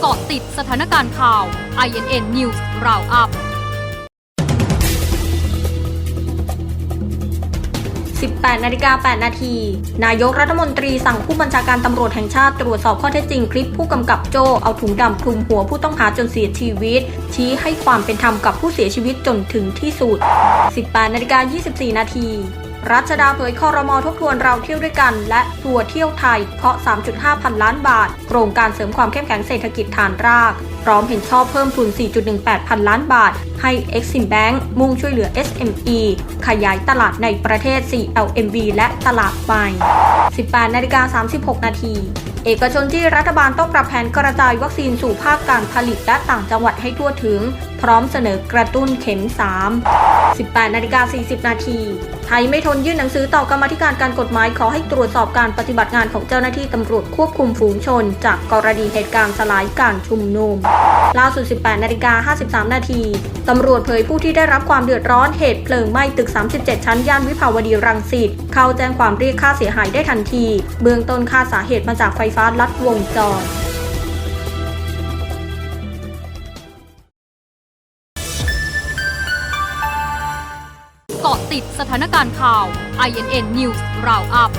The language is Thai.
เกาะติดสถานการณ์ข่าว INN News Roundup 18นาฬิกา8นาที นายกรัฐมนตรีสั่งผู้บัญชาการตำรวจแห่งชาติตรวจสอบข้อเท็จจริงคลิปผู้กำกับโจเอาถุงดำคลุมหัวผู้ต้องหาจนเสียชีวิต ชี้ให้ความเป็นธรรมกับผู้เสียชีวิตจนถึงที่สุด 18นาฬิกา24 นาที รัชดาเผยคอรมอทบทวนเราเที่ยวด้วยกัน และทัวร์เที่ยวไทยเคาะ 3.5 พันล้านบาท โครงการเสริมความเข้มแข็งเศรษฐกิจฐานราก พร้อมเห็นชอบเพิ่มทุน 4.18 พันล้านบาท ให้ Exim Bank มุ่งช่วยเหลือ SME ขยายตลาดในประเทศ 4LMV และตลาดใหม่ 18นาฬิกา36 นาที เอกชนที่รัฐบาลต้องปรับแผนกระจายวัคซีนสู่ภาคการผลิตและต่างจังหวัดให้ทั่วถึง พร้อมเสนอกระตุ้นเข็ม 3 18นาฬิกา40 นาที ไทยไม่ทนยื่นหนังสือต่อกรรมธิการการกฎหมายขอให้ตรวจสอบการปฏิบัติงานของเจ้าหน้าที่ตำรวจควบคุมฝูงชน จากกรณีเหตุการณ์สลายการชุมนุม ล่าสุด 18 นาฬิกา 53 นาที ตำรวจเผยผู้ที่ได้รับความเดือดร้อนเหตุเพลิงไหม้ตึก 37 ชั้น ย่านวิภาวดีรังสิต เข้าแจ้งความเรียกค่าเสียหายได้ทันที เบื้องต้นค่าสาเหตุมาจากไฟฟ้าลัดวงจรเกาะติดสถานการณ์ข่าว INN News Roundup